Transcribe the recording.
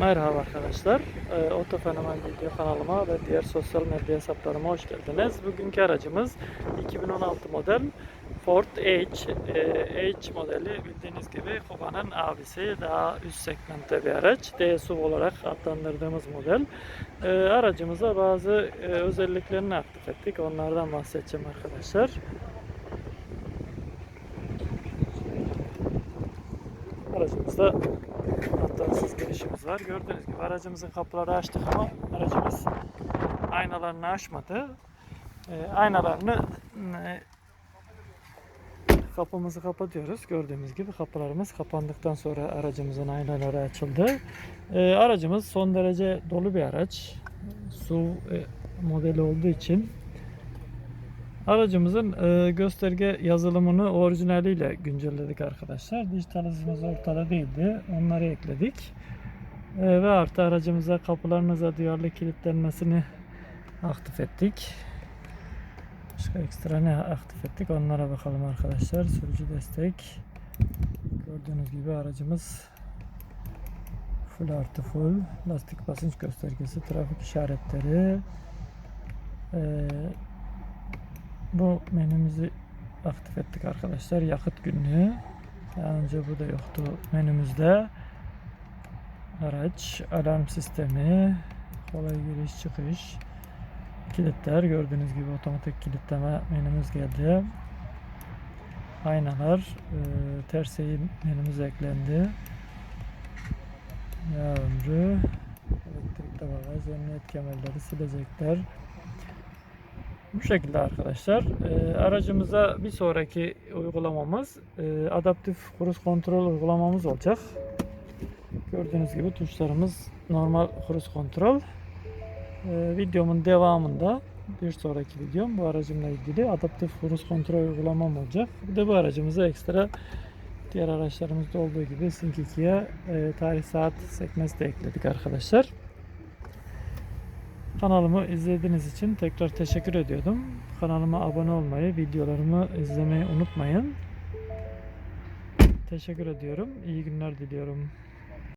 Merhaba arkadaşlar. Ee, Oto Fenomen video kanalıma ve diğer sosyal medya hesaplarıma hoş geldiniz. Bugünkü aracımız 2016 model Ford H. Ee, H modeli bildiğiniz gibi Kuba'nın abisi. Daha üst segmentte bir araç. DSUV olarak adlandırdığımız model. Ee, aracımıza bazı e, özelliklerini aktif ettik. Onlardan bahsedeceğim arkadaşlar. Aracımızda hatasız girişimiz var. Gördüğünüz gibi aracımızın kapıları açtık ama aracımız aynalarını açmadı. Ee, aynalarını e, kapımızı kapatıyoruz. Gördüğümüz gibi kapılarımız kapandıktan sonra aracımızın aynaları açıldı. Ee, aracımız son derece dolu bir araç. SUV e, modeli olduğu için Aracımızın e, gösterge yazılımını orijinaliyle güncelledik arkadaşlar. Dijital ortada değildi. Onları ekledik. E, ve artı aracımıza kapılarınıza duyarlı kilitlenmesini aktif ettik. Başka ekstra ne aktif ettik onlara bakalım arkadaşlar. Sürücü destek. Gördüğünüz gibi aracımız full artı full. Lastik basınç göstergesi, trafik işaretleri, e, bu menümüzü aktif ettik arkadaşlar. Yakıt günlüğü. Daha önce bu da yoktu menümüzde. Araç, alarm sistemi, kolay giriş çıkış, kilitler. Gördüğünüz gibi otomatik kilitleme menümüz geldi. Aynalar, e, ters eğim menümüz eklendi. Yağ ömrü, elektrikli bagaj, emniyet kemerleri, silecekler, bu şekilde arkadaşlar. E, aracımıza bir sonraki uygulamamız e, adaptif cruise kontrol uygulamamız olacak. Gördüğünüz gibi tuşlarımız normal cruise kontrol. E, videomun devamında bir sonraki videom bu aracımla ilgili adaptif cruise kontrol uygulamam olacak. Bir de bu aracımıza ekstra diğer araçlarımızda olduğu gibi Sync 2'ye e, tarih saat sekmesi de ekledik arkadaşlar. Kanalımı izlediğiniz için tekrar teşekkür ediyordum. Kanalıma abone olmayı, videolarımı izlemeyi unutmayın. Teşekkür ediyorum. İyi günler diliyorum.